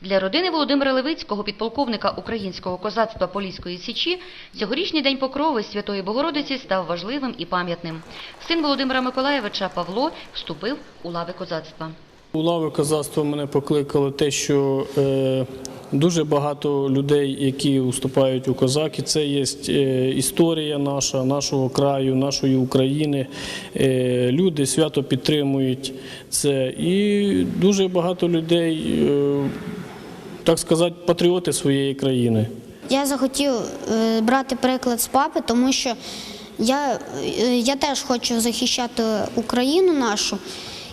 Для родини Володимира Левицького, підполковника українського козацтва Поліської Січі, цьогорічний день покрови Святої Богородиці став важливим і пам'ятним. Син Володимира Миколаєвича Павло вступив у лави козацтва. У лави козацтва мене покликало те, що е, дуже багато людей, які вступають у козаки, це є е, історія наша, нашого краю, нашої України. Е, люди свято підтримують це. І дуже багато людей, так сказати, патріоти своєї країни. Я захотів брати приклад з папи, тому що я теж хочу захищати Україну нашу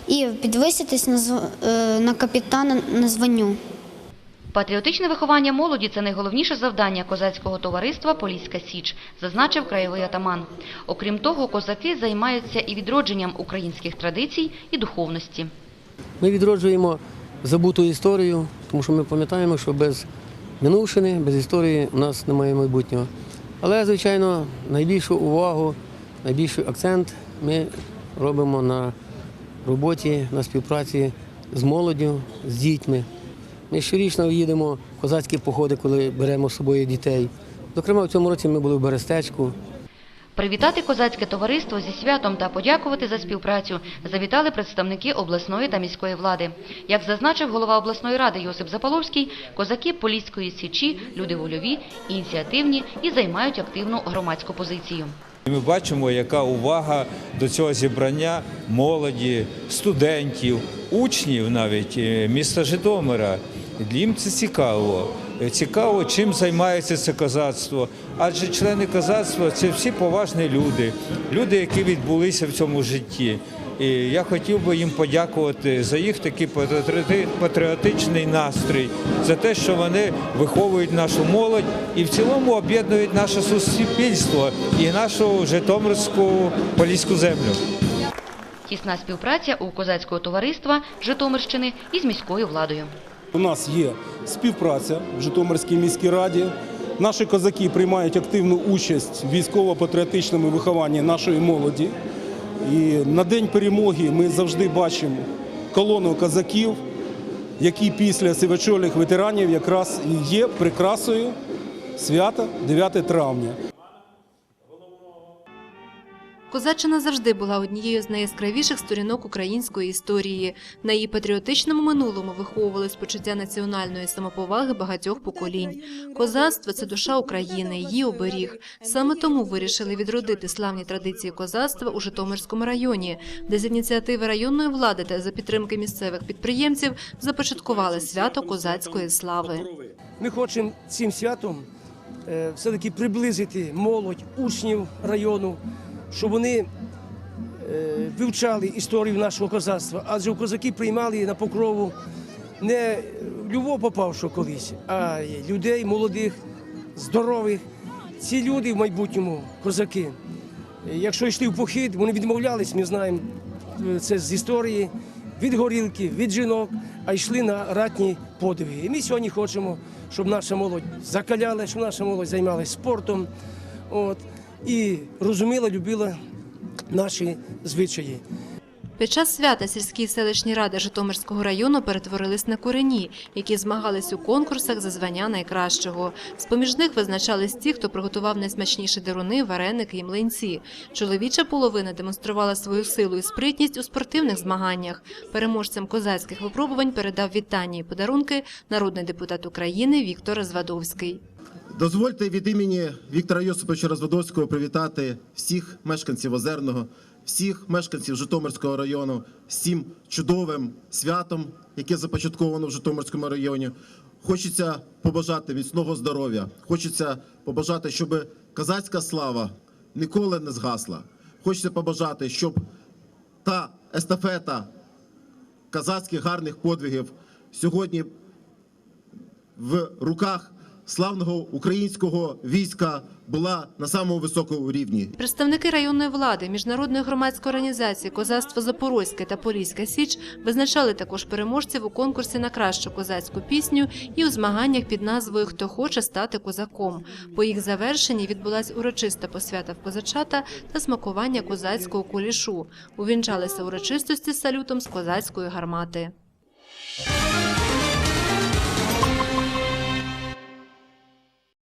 і підвиситись на, е, на капітана на званню. Патріотичне виховання молоді це найголовніше завдання козацького товариства Поліська Січ, зазначив краєвий атаман. Окрім того, козаки займаються і відродженням українських традицій і духовності. Ми відроджуємо забуту історію, тому що ми пам'ятаємо, що без минувшини, без історії у нас немає майбутнього. Але, звичайно, найбільшу увагу, найбільший акцент ми робимо на роботі, на співпраці з молоддю, з дітьми. Ми щорічно їдемо в козацькі походи, коли беремо з собою дітей. Зокрема, в цьому році ми були в Берестечку, Привітати козацьке товариство зі святом та подякувати за співпрацю завітали представники обласної та міської влади. Як зазначив голова обласної ради Йосип Запаловський, козаки Поліської січі люди вольові, ініціативні і займають активну громадську позицію. Ми бачимо, яка увага до цього зібрання молоді, студентів, учнів навіть е, міста Житомира. Їм це цікаво. Е, Цікаво, чим займається це козацтво. Адже члени козацтва це всі поважні люди, люди, які відбулися в цьому житті. І я хотів би їм подякувати за їх такий патріоти- патріотичний настрій, за те, що вони виховують нашу молодь і в цілому об'єднують наше суспільство і нашу Житомирську поліську землю. Тісна співпраця у козацького товариства Житомирщини із міською владою. У нас є співпраця в Житомирській міській раді. Наші козаки приймають активну участь в військово-патріотичному вихованні нашої молоді. І на день перемоги ми завжди бачимо колону козаків, які після сивачольних ветеранів якраз і є прикрасою свята 9 травня. Козаччина завжди була однією з найяскравіших сторінок української історії. На її патріотичному минулому виховувалось почуття національної самоповаги багатьох поколінь. Козацтво це душа України, її оберіг. Саме тому вирішили відродити славні традиції козацтва у Житомирському районі, де з ініціативи районної влади та за підтримки місцевих підприємців започаткували свято козацької слави. Ми хочемо цим святом е, все-таки приблизити молодь, учнів району, щоб вони е, вивчали історію нашого козацтва. Адже козаки приймали на покрову не любого попавшого колись, а людей молодих, здорових. Ці люди в майбутньому козаки. Якщо йшли в похід, вони відмовлялись, ми знаємо е, це з історії, від горілки, від жінок, а йшли на ратні подвиги. І ми сьогодні хочемо, щоб наша молодь закаляла, щоб наша молодь займалася спортом от, і розуміла, любила наші звичаї. Під час свята сільські і селищні ради Житомирського району перетворились на курені, які змагались у конкурсах за звання найкращого. З-поміж них визначались ті, хто приготував найсмачніші деруни, вареники і млинці. Чоловіча половина демонструвала свою силу і спритність у спортивних змаганнях. Переможцям козацьких випробувань передав вітання і подарунки народний депутат України Віктор Звадовський. Дозвольте від імені Віктора Йосиповича Розводовського привітати всіх мешканців Озерного, всіх мешканців Житомирського району з цим чудовим святом, яке започатковано в Житомирському районі. Хочеться побажати міцного здоров'я, хочеться побажати, щоб козацька слава ніколи не згасла. Хочеться побажати, щоб та естафета козацьких гарних подвигів сьогодні в руках славного українського війська була на самому високому рівні. Представники районної влади, міжнародної громадської організації Козацтво Запорозьке та Поліська Січ визначали також переможців у конкурсі на кращу козацьку пісню і у змаганнях під назвою Хто хоче стати козаком. По їх завершенні відбулась урочиста посвята в козачата та смакування козацького кулішу. Увінчалися урочистості салютом з козацької гармати.